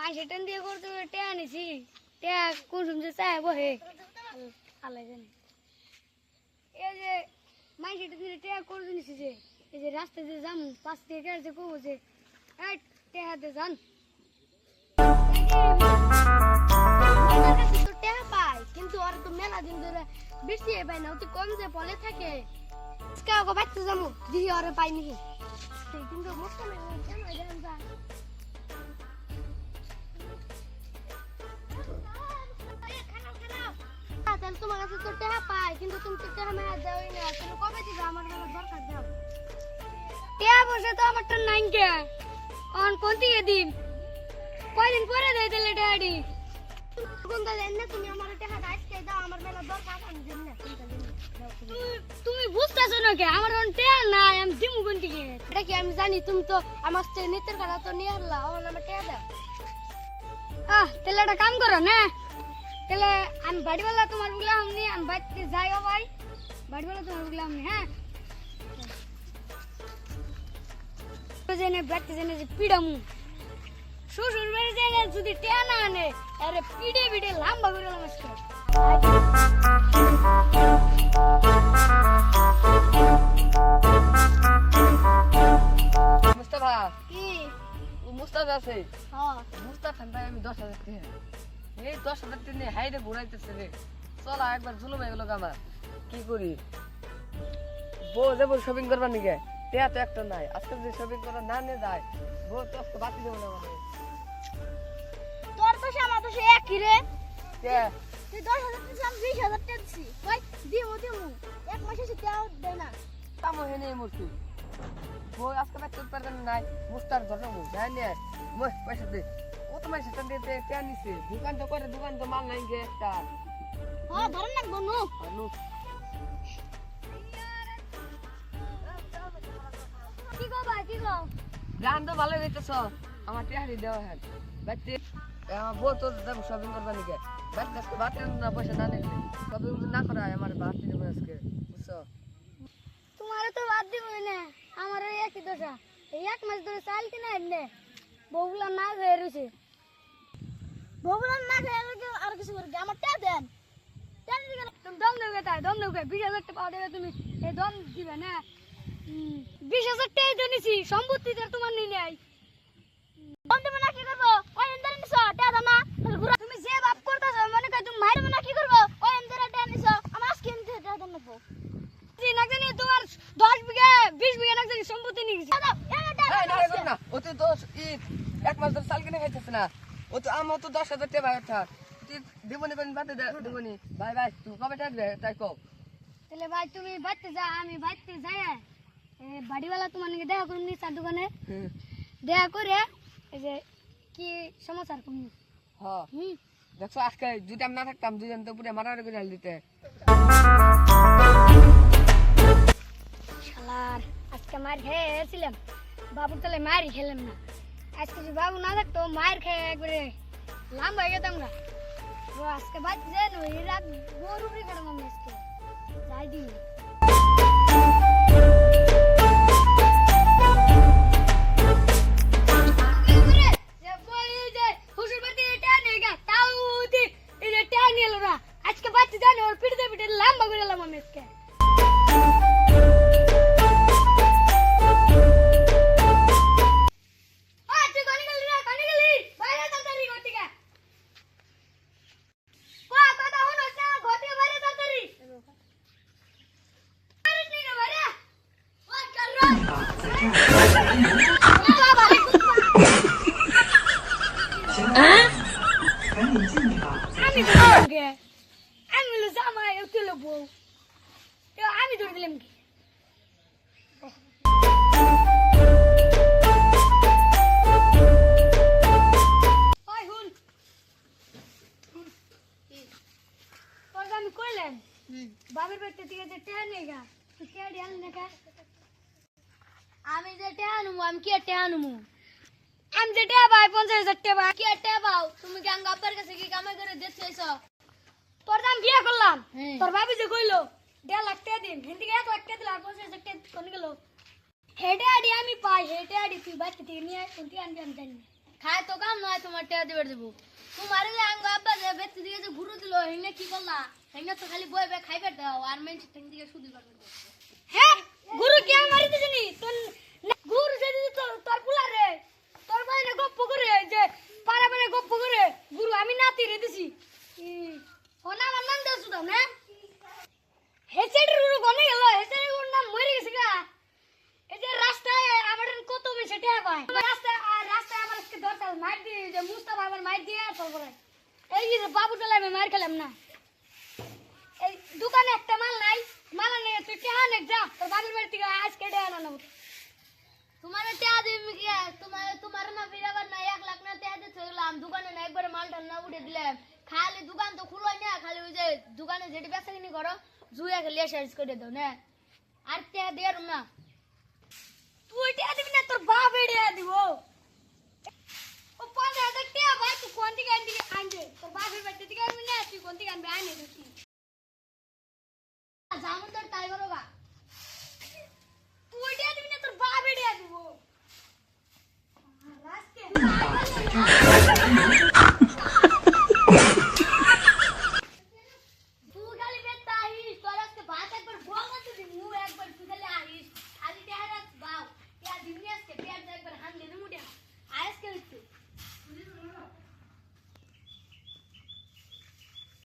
মাইসে টেন দিয়ে করতে করে টেয়া আনিছি টেয়া কোন সময় চায় বহে। আলাই জানে। এই যে মাইসে টেন দিয়ে টেয়া করে নিছি যে, এই যে রাস্তা দিয়ে যাম পাঁচ থেকে যে কবো যে, এই টেয়া যান। পায়, কিন্তু ওর তো মেলা দিন ধরে বৃষ্টি পায় না, অতি কম যে পলে থাকে। কাউকে বাচ্চা যাব, দিদি ওরে পাই নাকি কিন্তু মুসকান কেন জান কাছে তো টাকা পাই কিন্তু তুমি তো টাকা মেলা দাওই না। তুমি কবে দিবে? আমার মেলা দরকার দাও। টাকা বসে তো আমারটা নাই কে অন কোন দিকে দিন? কয়দিন পরে দেয় তাহলে টাকাটি কোন দাদা এনে তুমি আমার টাকা আজকে দাও আমার মেলা দরকার আমি দিন না তুমি- বুঝতেছো না কে? আমার অন টাকা নাই আমি দিমু কোন দিকে? এটা কি আমি জানি? তুমি তো আমার থেকে নিতের কথা তো নিয়ে আনলা আমার আমার টাকা দাও। আহ তাহলে একটা কাম করো না। তাহলে আমি বাড়িওয়ালা তোমার বললাম আমনি আমি বাড়িতে যাইও ভাই। বাড়িওয়ালা তোমার বললাম আমনি হ্যাঁ? জেনে, বাড়িতে জেনে যে পিড়ামু শ্বশুর বাড়ি জেনে যদি টেনা আনে, আরে পিড়ে পিড়ে লাম্বা করে নমস্কার। দশ হাজার টাকা নিয়ে হাইরে ঘুরাইতেছে রে। চলা একবার জুলুম হয়ে গেল আমার। কি করি? বউ যাব শপিং করবার নিকে টেয়া তো একটা নাই। আজকে যদি শপিং করা না নিয়ে যায় বউ তো আজকে বাতি দেবো না মানে তোর তো সে আমার তো সে একই রে। তুই দশ হাজার টাকা আমি বিশ হাজার টাকা ভাই দিমু দিমু। এক মাসে সে দেওয়া দেয় না। তামো হেনে মূর্তি। বউ আজকে বাচ্চা পারবেন নাই মুস্তার ধরে মু যাই নিয়ে মই পয়সা দে। তোমার সেটা দিয়ে টেয়া নিছে দোকান তো করে দোকান তো মাল নাই গে একটা। হ্যাঁ ধরেন না বনু। আলু কি গো ভাই কি গো? গান তো ভালো হইতেছ। আমার টিহারি দেওয়া হ্যাঁ। বাচ্চে আমার বউ তো যাব শপিং করবা নিকে বাচ্চা আজকে ভাত না পয়সা না নিলে। শপিং না করা হয় আমার ভাত দিতে আজকে বুঝছ? তোমার তো বাদ দিব না আমার ওই একই দশা। এক মাস ধরে চাল কিনা এনে বউগুলা না খেয়ে রয়েছে বউগুলা না খেয়ে আর কিছু করে আমার টা দেন। তুমি দম দেবে তাই দম দেবে। বিশ হাজার টাকা দেবে তুমি এই দম দিবে না। বিশ হাজার টাকা দিয়ে নিছি সম্পত্তি তো তোমার নিয়ে নেয় দম দেবে না কি করব? ওই এন্দারে নিছো? টাকা দাও না। তাহলে ঘুরা তুমি যে বাপ করতেছো মনে কর তুমি মাইরবে না কি করব ওই এন্দারে টাকা নিছো আমার আজকে এনতে টাকা দাও নেব নাকজানি তোমার দশ বিঘা বিশ বিঘা নাকজানি সম্পত্তি নিয়ে গেছে এই না রে না ও তো দশ ঈদ এক মাস ধরে চাল কিনে খাইতেছে না ও তো আমার তো দশ হাজার টাকা ভাই থাক। তুই দেবনি কোন বাদে দেবনি। ভাই ভাই তুই কবে থাকবে? তাই কও। তাহলে ভাই তুমি বাড়তে যা আমি বাড়তে যাই। বাড়িওয়ালা তোমার নাকি দেখা করুন চার দোকানে। দেখা করে এই যে কি সমাচার তুমি হ্যাঁ হুম। দেখছ আজকে যদি আমি না থাকতাম দুজন তো পুরো মারামারি করে দিতে। শালার আজকে মার খেয়ে এসেছিলাম। বাবুর তাহলে মারই খেলাম না। আজকে যদি বাবু না থাকতো মার খেয়ে একবারে লাম্বা হয়ে যেতাম না তো আজকে বাড়তে যাই না এই রাত গরু উপরে কাটাম আমি আজকে। যাই দিই আজকে বাচ্চা জানি ওর পিঠে পিঠে লাম্বা করে এলাম আমি আজকে। কে? আমি হলো জামাই, ও তুই বউ। আমি ধরে দিলাম কি? আমি কইলাম বাবার বাড়িতে থেকে যে টেহা নেই গা। টেহা না আমি যে টেহা নুমু আমি কি টেহা নুমু আমি যে টেহা পাই পঞ্চাশ হাজার টেহা কি টেহা পাও? তুমি কি আব্বার কাছে কি কামাই করে এসো তোর দাম বিয়ে করলাম। তোর ভাবি যে কইলো দেড় লাখ টাকা দিন। হিন্দি এক লাখ টাকা দিল আর পঞ্চাশ হাজার টাকা কোন গেল? হেডে আডি আমি পাই হেডে আডি তুই বাচ্চা থেকে নিয়ে কোনটি আনবি আমি জানি। খায় তো কাম নয় তোমার টেয়া দিবার দেবো। তোমার যে আঙ্গ আব্বা যে বেচতে দিকে যে ঘুরো দিল হেঙ্গে কি করলা? হেঙ্গে তো খালি বই বই খাইবে দাও আর মেন দিকে শুধু করবে হ্যাঁ গুরু কে মারি দিছিনি তোর গুরু যে দিদি তোর তোর পুলা রে তোর বাইরে গপ্প করে যে পাড়া পাড়া গপ্প করে গুরু আমি নাতি রে দিছি ও না আমার নাম দেছো তো না হেসেড রুরু গনে গেল হেসেড গুরু নাম মরে গেছে গা এই যে রাস্তায় আমার কত বেশি টেয়া পায় রাস্তায় আর রাস্তায় আমার আজকে দরকার মার দিয়ে যে মুস্তাফা আমার মার দিয়ে তারপরে এই যে বাবু টোলা আমি মার খেলাম না। এই দোকানে একটা মাল নাই, মাল নেই তুই টেহা যা, তোর বাবির বাড়ি থেকে আজকে টেহা না নেব তোমার টেহা দিবি কি তোমার তোমার না ফিরাবার না এক লাখ না টেহা দিতে গেলাম। দোকানে না একবারে মালটা না উঠে দিলাম। খালি দোকান তো খুলোই না, খালি ওই যে দোকানে যেটি বেচা কিনি করো, জুয়া খেলে সার্চ করে দাও, না। আর টেহা দিয়ে না। তুই টেহা দিবি না, তোর